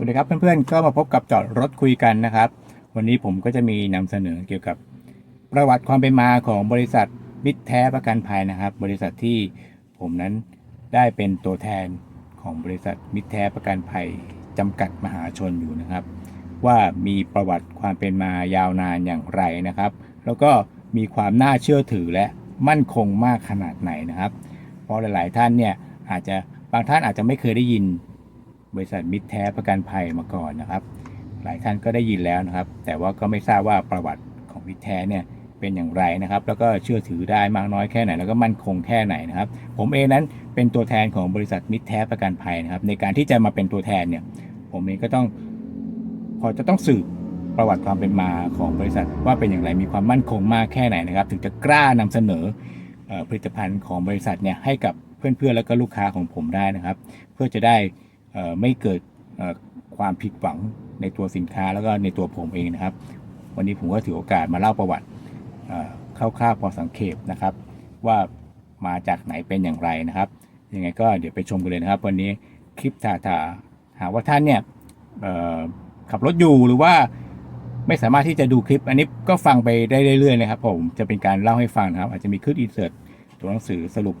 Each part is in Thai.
สวัสดีครับเพื่อนๆ ก็มาพบกับจอดรถคุยกันนะครับ วันนี้ผมก็จะมีนำเสนอเกี่ยวกับประวัติความเป็นมาของบริษัทมิตรแท้ประกันภัยนะครับ บริษัทที่ผมนั้นได้เป็นตัวแทนของบริษัทมิตรแท้ประกันภัยจำกัดมหาชนอยู่นะครับ ว่ามีประวัติความเป็นมายาวนานอย่างไรนะครับ แล้วก็มีความน่าเชื่อถือและมั่นคงมากขนาดไหนนะครับ เพราะหลาย ๆ ท่านเนี่ยอาจจะบางท่านอาจจะไม่เคยได้ยิน บริษัทมิตรแท้ประกันภัยมาก่อนนะครับ หลายท่านก็ได้ยินแล้วนะครับ แต่ว่าก็ไม่ทราบว่าประวัติของมิตรแท้เนี่ยเป็นอย่างไรนะครับ แล้วก็เชื่อถือได้มากน้อยแค่ไหน แล้วก็มั่นคงแค่ไหนนะครับ ผมเองนั้นเป็นตัวแทนของบริษัทมิตรแท้ประกันภัยนะครับ ในการที่จะมาเป็นตัวแทนเนี่ย ผมเองก็ต้องพอจะต้องสืบประวัติความเป็นมาของบริษัทว่าเป็นอย่างไรมีความมั่นคงมากแค่ไหนนะครับ ถึงจะกล้านำเสนอผลิตภัณฑ์ของบริษัทเนี่ยให้กับเพื่อนๆแล้วก็ลูกค้าของผมได้นะครับ เพื่อจะได้ ไม่เกิดความผิดหวังในตัวสินค้าแล้วก็ในตัวผมเองนะครับ วันนี้ผมก็ถือโอกาสมาเล่าประวัติคร่าวๆพอสังเขปนะครับ ว่ามาจากไหนเป็นอย่างไรนะครับยังไงก็เดี๋ยวไปชมกันเลยนะครับ วันนี้คลิปถาถาหากว่าท่านเนี่ยขับรถอยู่หรือว่าไม่สามารถที่จะดูคลิป อันนี้ก็ฟังไปได้เรื่อยๆนะครับ ผมจะเป็นการเล่าให้ฟังนะครับ อาจจะมีขึ้นอินเสิร์ตตัวหนังสือสรุป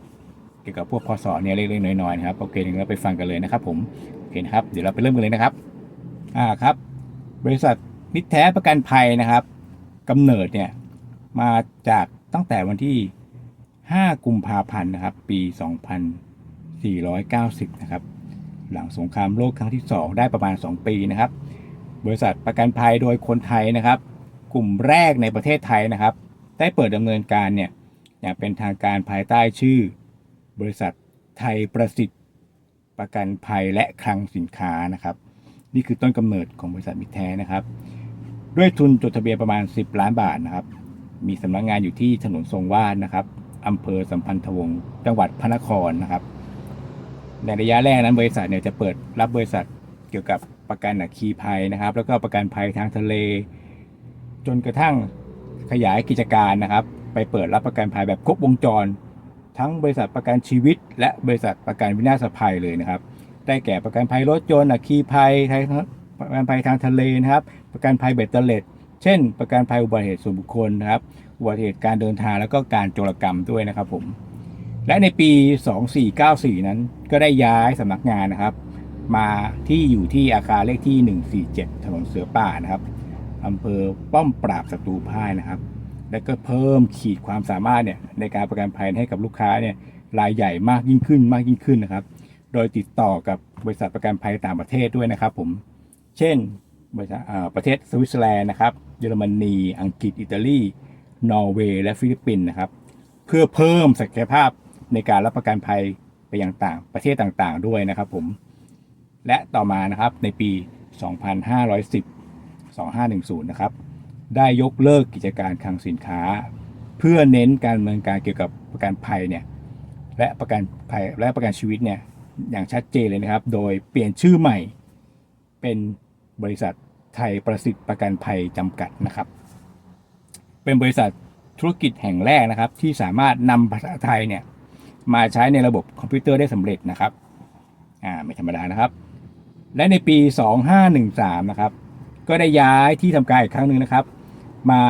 เกี่ยวกับพวกพศเนี่ยเล็กๆน้อยๆนะครับโอเคเดี๋ยวเราไปฟังกันเลยนะครับ ผม อเคนะครับ เดี๋ยวเราไปเริ่มกันเลยนะครับ อ่าครับ บริษัทมิตรแท้ประกันภัยนะครับกำเนิดเนี่ยมาจากตั้งแต่วันที่ 5 กุมภาพันธ์นะครับ ปี 2490 นะครับ หลังสงครามโลกครั้งที่ 2 ได้ประมาณ 2 ปีนะครับ บริษัทประกันภัยโดยคนไทยนะครับ กลุ่มแรกในประเทศไทยนะครับ ได้เปิดดำเนินการเนี่ยอย่างเป็นทางการภายใต้ชื่อบริษัทไทยประสิทธิ ประกันภัยและคลังสินค้านะครับ นี่คือต้นกำเนิดของบริษัทมิตรแท้นะครับ ด้วยทุนจดทะเบียนประมาณ 10 ล้านบาทนะครับ มีสำนักงานอยู่ที่ถนนทรงวาดนะครับอำเภอสัมพันธวงศ์จังหวัดพระนครนะครับ ในระยะแรกนั้นบริษัทเนี่ยจะเปิดรับบริษัทเกี่ยวกับประกันอัคคีภัยนะครับ แล้วก็ประกันภัยทางทะเล จนกระทั่งขยายกิจการนะครับ ไปเปิดรับประกันภัยแบบครบวงจร ทั้งบริษัทประกันชีวิต และบริษัทประกันวินาศภัยเลยนะครับ ได้แก่ประกันภัยรถยนต์อัคคีภัยทประกันภัยทางทะเลนะครับ ประกันภัยเบ็ดเตล็ดเช่น ประกันภัยอุบัติเหตุส่วนบุคคลนะครับ อุบัติเหตุการเดินทางแล้วก็การโจรกรรมด้วยนะครับผม และในปี 2494 นั้น ก็ได้ย้ายสำนักงานนะครับ มาที่อยู่ที่อาคารเลขที่ 147 ถนนเสือป่านะครับอำเภอป้อมปราบศัตรูพ่ายนะครับ และก็เพิ่มขีดความสามารถเนี่ยในการประกันภัยให้กับลูกค้าเนี่ยรายใหญ่มากยิ่งขึ้นมากยิ่งขึ้นนะครับ โดยติดต่อกับบริษัทประกันภัยต่างประเทศด้วยนะครับผม เช่นบริษัทประเทศสวิตเซอร์แลนด์นะครับ เยอรมนี อังกฤษ อิตาลี นอร์เวย์ และฟิลิปปินส์นะครับ เพื่อเพิ่มศักยภาพในการรับประกันภัยไปยังต่างประเทศต่างๆ ด้วยนะครับผม และต่อมานะครับในปี 2510 2510 นะครับ ได้ยกเลิกกิจการคลังสินค้า เพื่อเน้นการดำเนินการเกี่ยวกับประกันภัยเนี่ยและประกันภัยและประกันชีวิตเนี่ยอย่างชัดเจนเลยนะครับ โดยเปลี่ยนชื่อใหม่เป็นบริษัทไทยประสิทธิ์ประกันภัยจำกัดนะครับ เป็นบริษัทธุรกิจแห่งแรกนะครับ ที่สามารถนำภาษาไทยเนี่ยมาใช้ในระบบคอมพิวเตอร์ได้สำเร็จนะครับอ่าไม่ธรรมดานะครับ และในปี 2513 นะครับ ก็ได้ย้ายที่ทำการอีกครั้งหนึ่งนะครับ มา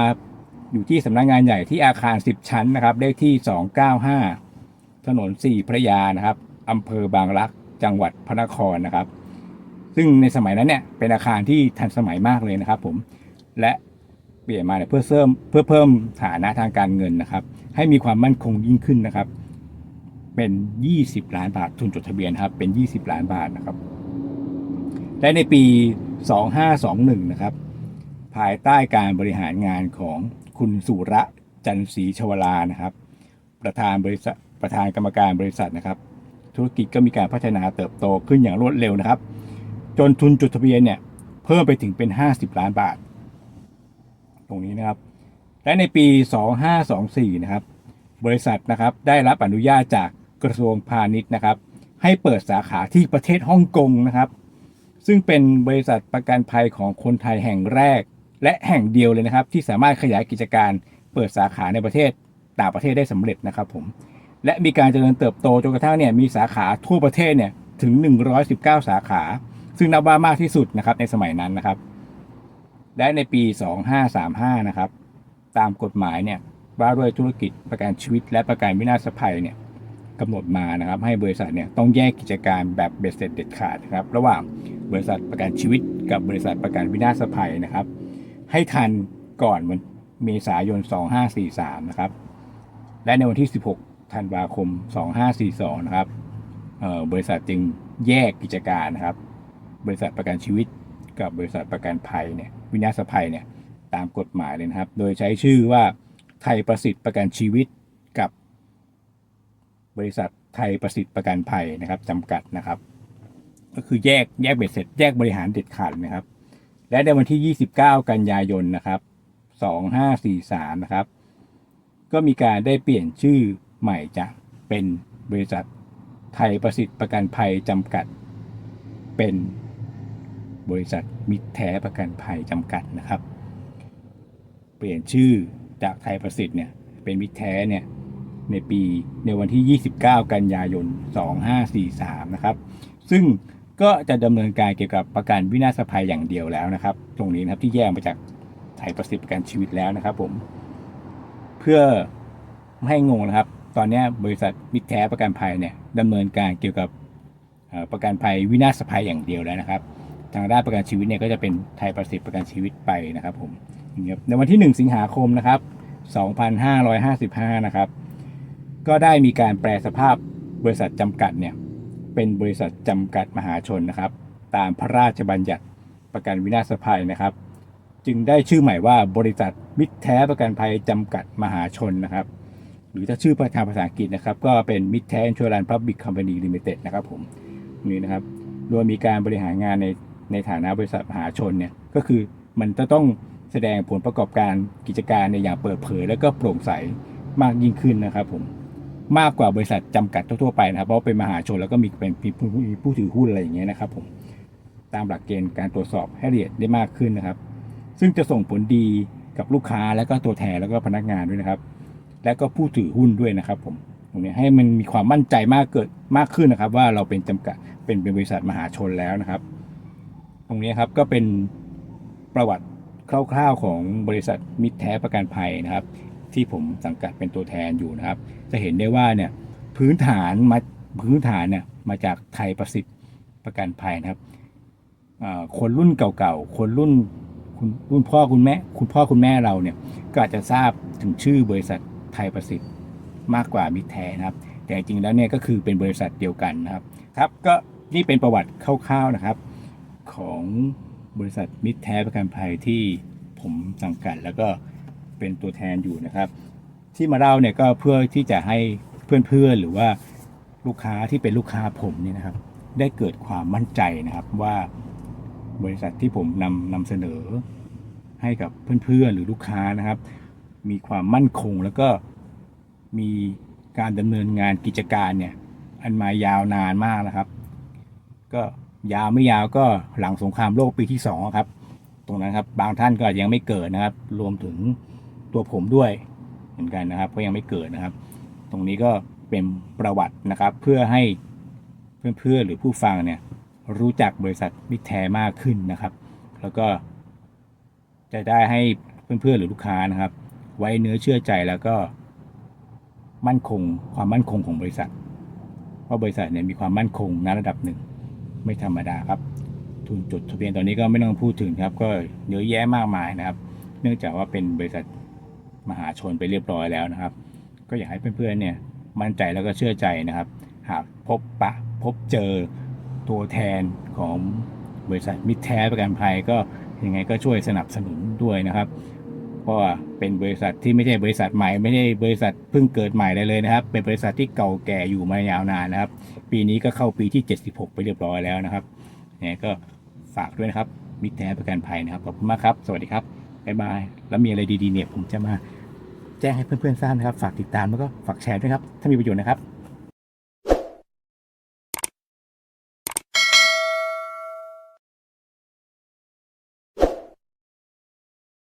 อยู่ที่สำนักงานใหญ่ที่อาคาร 10 ชั้นนะครับเลขที่ 295 ถนน 4 พระยานะครับอำเภอบางรักจังหวัดพระนครนะครับ ซึ่งในสมัยนั้นเนี่ยเป็นอาคารที่ทันสมัยมากเลยนะครับผมและเปลี่ยนมาเนี่ยเพื่อเพิ่มเพื่อเพิ่มฐานะทางการเงินนะครับ ให้มีความมั่นคงยิ่งขึ้นนะครับ เป็น 20 ล้านบาททุนจดทะเบียนครับเป็น 20 ล้านบาทนะครับและในปี 2521 นะครับ ภายใต้การบริหารงานของคุณสุระจันทร์ศรีชวลานะครับ ประธานบริษัทประธานกรรมการบริษัทนะครับ ธุรกิจก็มีการพัฒนาเติบโตขึ้นอย่างรวดเร็วนะครับ จนทุนจดทะเบียนเนี่ยเพิ่มไปถึงเป็น 50 ล้านบาท ตรงนี้นะครับ และในปี 2524 นะครับ บริษัทนะครับได้รับอนุญาตจากกระทรวงพาณิชย์นะครับ ให้เปิดสาขาที่ประเทศฮ่องกงนะครับ ซึ่งเป็นบริษัทประกันภัยของคนไทยแห่งแรก และแห่งเดียวเลยนะครับ ที่สามารถขยายกิจการเปิดสาขาในประเทศต่างประเทศได้สำเร็จนะครับผมและมีการเจริญเติบโตจนกระทั่งเนี่ยมีสาขาทั่วประเทศเนี่ยถึง 119 สาขา ซึ่งนับว่ามากที่สุดนะครับในสมัยนั้นนะครับ และในปี 2535 นะครับ ตามกฎหมายเนี่ยว่าด้วยธุรกิจประกันชีวิต และประกันวินาศภัยเนี่ยกำหนดมานะครับให้บริษัทเนี่ยต้องแยกกิจการแบบเบ็ดเสร็จเด็ดขาดนะครับระหว่างบริษัทประกันชีวิต กับบริษัทประกันวินาศภัยนะครับ ให้ทันก่อนวันเมษายน 2543 นะครับ และในวันที่ 16 ธันวาคม 2542 นะครับเบริษัทจึงแยกกิจการนะครับ บริษัทประกันชีวิตกับบริษัทประกันภัยเนี่ยวินาศภัยเนี่ยตามกฎหมายเลยนะครับ โดยใช้ชื่อว่าไทยประสิทธิ์ประกันชีวิตกับบริษัทไทยประสิทธิ์ประกันภัยนะครับจำกัดนะครับ ก็คือแยกแยกเบ็ดเสร็จแยกบริหารเด็ดขาดนะครับ และในวันที่ 29 กันยายนนะครับ2543นะครับ ก็มีการได้เปลี่ยนชื่อใหม่จากเป็นบริษัทไทยประสิทธิ์ประกันภัยจำกัด เป็นบริษัทมิตรแท้ประกันภัยจำกัดนะครับ เปลี่ยนชื่อจากไทยประสิทธิ์เนี่ยเป็นมิตรแท้เนี่ยในปีในวันที่ 29 กันยายน 2543 นะครับ ซึ่ง ก็จะดำเนินการเกี่ยวกับประกันวินาศภัยอย่างเดียวแล้วนะครับ ตรงนี้นะครับที่แยกมาจากไทยประสิทธิ์ประกันชีวิตแล้วนะครับ ผม เพื่อไม่ให้งงนะครับ ตอนนี้บริษัทมิตรแท้ประกันภัยเนี่ยดำเนินการเกี่ยวกับประกันภัยวินาศภัยอย่างเดียวแล้วนะครับ ทางด้านประกันชีวิตเนี่ยก็จะเป็นไทยประสิทธิ์ประกันชีวิตไปนะครับ ผมในวันที่ 1 สิงหาคมนะครับ 2555 นะครับ ก็ได้มีการแปลสภาพบริษัทจำกัดเนี่ย เป็นบริษัทจำกัดมหาชนนะครับ ตามพระราชบัญญัติประกันวินาศภัยนะครับ จึงได้ชื่อใหม่ว่าบริษัทมิตรแท้ประกันภัยจำกัดมหาชนนะครับ หรือถ้าชื่อทางภาษาอังกฤษนะครับ ก็เป็นมิตรแท้อินชัวรันพับบิคคอมพานีลิมิเต็ดนะครับผมนี่นะครับโดยมีการบริหารงานในในฐานะบริษัทมหาชนเนี่ยก็คือมันจะต้องแสดงผลประกอบการกิจการในอย่างเปิดเผย และก็โปร่งใสมากยิ่งขึ้นนะครับผม มากกว่าบริษัทจำกัดทั่วๆไปนะครับ เพราะเป็นมหาชนแล้วก็มีเป็นผู้ผู้ถือหุ้นอะไรอย่างเงี้ยนะครับผมตามหลักเกณฑ์การตรวจสอบให้ละเอียดได้มากขึ้นนะครับ ซึ่งจะส่งผลดีกับลูกค้าและก็ตัวแทนแล้วก็พนักงานด้วยนะครับ และก็ผู้ถือหุ้นด้วยนะครับผมตรงนี้ให้มันมีความมั่นใจมากเกิดมากขึ้นนะครับ ว่าเราเป็นจำกัดเป็นเป็นบริษัทมหาชนแล้วนะครับ ตรงนี้ครับก็เป็นประวัติคร่าวๆของบริษัทมิตรแท้ประกันภัยนะครับ ที่ผมสังกัดเป็นตัวแทนอยู่นะครับ จะเห็นได้ว่าเนี่ยพื้นฐานมาพื้นฐานเนี่ยมาจากไทยประสิทธิ์ประกันภัยนะครับคนรุ่นเก่าๆ คนรุ่นคุณรุ่นพ่อคุณแม่คุณพ่อคุณแม่เราเนี่ยก็อาจจะทราบถึงชื่อบริษัทไทยประสิทธิ์มากกว่ามิตรแท้นะครับ แต่จริงๆแล้วเนี่ยก็คือเป็นบริษัทเดียวกันนะครับครับก็นี่เป็นประวัติคร่าวๆนะครับ ของบริษัทมิตรแท้ประกันภัยที่ผมสังกัดแล้วก็ เป็นตัวแทนอยู่นะครับ ที่มาเล่าเนี่ยก็เพื่อที่จะให้เพื่อนๆหรือว่าลูกค้าที่เป็นลูกค้าผมเนี่ยนะครับ ได้เกิดความมั่นใจนะครับว่าบริษัทที่ผมนำนำเสนอให้กับเพื่อนๆหรือลูกค้านะครับ มีความมั่นคงแล้วก็มีการดำเนินงานกิจการเนี่ยอันมายาวนานมากนะครับ ก็ยาวไม่ยาวก็หลังสงครามโลกปีที่สองครับ ตรงนั้นครับบางท่านก็ยังไม่เกิดนะครับ รวมถึง ตัวผมด้วยเหมือนกันนะครับก็ยังไม่เกิดนะครับ ตรงนี้ก็เป็นประวัตินะครับ เพื่อให้เพื่อนๆหรือผู้ฟังเนี่ยรู้จักบริษัทมิตรแท้มากขึ้นนะครับ แล้วก็จะได้ให้เพื่อนๆหรือลูกค้านะครับ ไว้เนื้อเชื่อใจแล้วก็มั่นคงความมั่นคงของบริษัทว่าะบริษัทเนี่ยมีความมั่นคงในระดับหนึ่ง ไม่ธรรมดาครับ ทุนจดทะเบียนตอนนี้ก็ไม่ต้องพูดถึงครับ ก็เยอะแยะมากมายนะครับ เนื่องจากว่าเป็นบริษัท มหาชนไปเรียบร้อยแล้วนะครับ ก็อยากให้เพื่อนๆเนี่ยมั่นใจแล้วก็เชื่อใจนะครับ หากพบปะพบเจอตัวแทนของบริษัทมิตรแท้ประกันภัยก็ยังไงก็ช่วยสนับสนุนด้วยนะครับเพราะว่าเป็นบริษัทที่ไม่ใช่บริษัทใหม่ไม่ใช่บริษัทเพิ่งเกิดใหม่ได้เลยนะครับ เป็นบริษัทที่เก่าแก่อยู่มายาวนานนะครับ ปีนี้ก็เข้าปีที่ 76 ไปเรียบร้อยแล้วนะครับเนี่ยก็ฝากด้วยนะครับมิตรแท้ประกันภัยนะครับขอบคุณมากครับ สวัสดีครับบ๊ายบายแล้วมีอะไรดีๆเนี่ยผมจะมา แจ้งให้เพื่อนๆทราบนะครับ ฝากติดตามแล้วก็ฝากแชร์ด้วยครับ ถ้ามีประโยชน์นะครับ